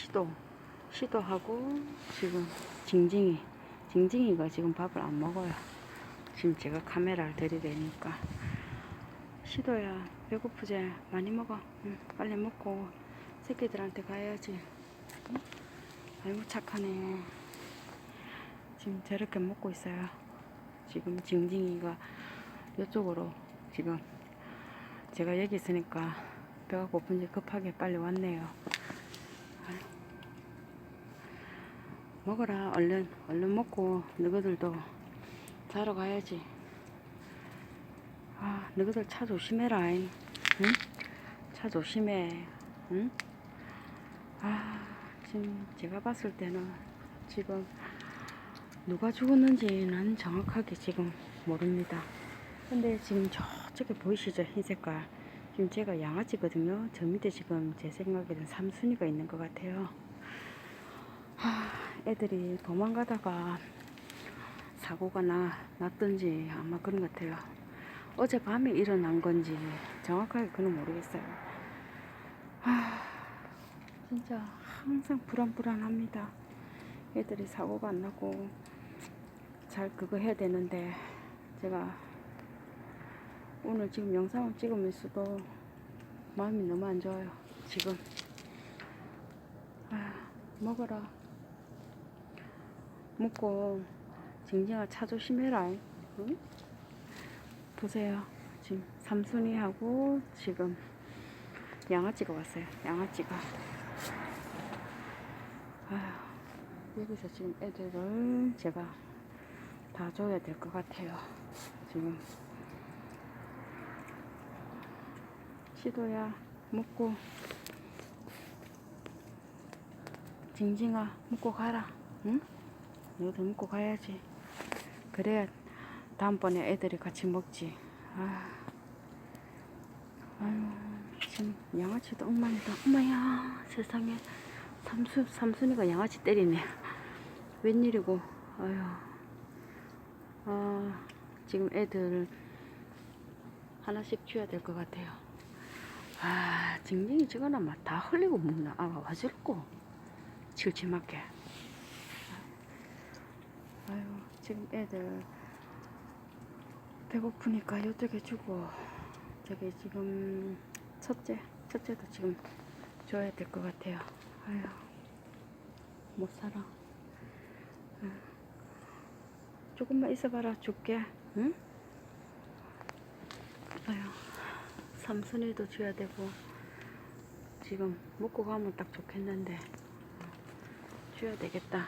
시도 시도하고 지금 징징이 징징이가 지금 밥을 안 먹어요. 지금 제가 카메라를 들이대니까 시도야 배고프지 많이 먹어. 응, 빨리 먹고 새끼들한테 가야지. 응? 아이고 착하네. 지금 저렇게 먹고 있어요. 지금 징징이가 이쪽으로 지금 제가 여기 있으니까 배가 고픈지 급하게 빨리 왔네요. 아이. 먹어라 얼른 얼른 먹고 너희들도 자러 가야지. 아 너희들 차 조심해라. 잉? 응? 차 조심해. 응? 아 지금 제가 봤을 때는 지금 누가 죽었는지는 정확하게 지금 모릅니다. 근데 지금 저쪽에 보이시죠? 흰 색깔. 지금 제가 양아치거든요. 저 밑에 지금 제 생각에는 삼순이가 있는 것 같아요. 하, 애들이 도망가다가 사고가 나, 났던지 아마 그런 것 같아요. 어젯밤에 일어난 건지 정확하게 그는 모르겠어요. 하, 진짜 항상 불안불안합니다. 애들이 사고가 안 나고 잘 그거 해야 되는데 제가 오늘 지금 영상을 찍으면서도 마음이 너무 안 좋아요. 지금 아, 먹어라. 먹고 징징아 차 조심해라. 응? 보세요. 지금 삼순이하고 지금 양아치가 왔어요. 양아치가. 아휴, 여기서 지금 애들을 제가 다 줘야 될 것 같아요. 지금 시도야 먹고 징징아 먹고 가라. 응? 너도 먹고 가야지. 그래야 다음번에 애들이 같이 먹지. 아, 아유, 지금 양아치도 엉망이다. 엄마야, 세상에. 삼순, 삼순이가 양아치 때리네. 웬일이고, 아유. 아, 지금 애들 하나씩 줘야 될 것 같아요. 아, 징징이 저거나 막다 흘리고 먹나. 아, 와줄고. 칠칠맞게. 아유, 지금 애들 배고프니까 이쪽에 주고, 저기 지금 첫째, 첫째도 지금 줘야 될 것 같아요. 아유, 못 살아. 응. 조금만 있어봐라, 줄게. 응? 아유, 삼순이도 줘야 되고, 지금 먹고 가면 딱 좋겠는데, 줘야 되겠다.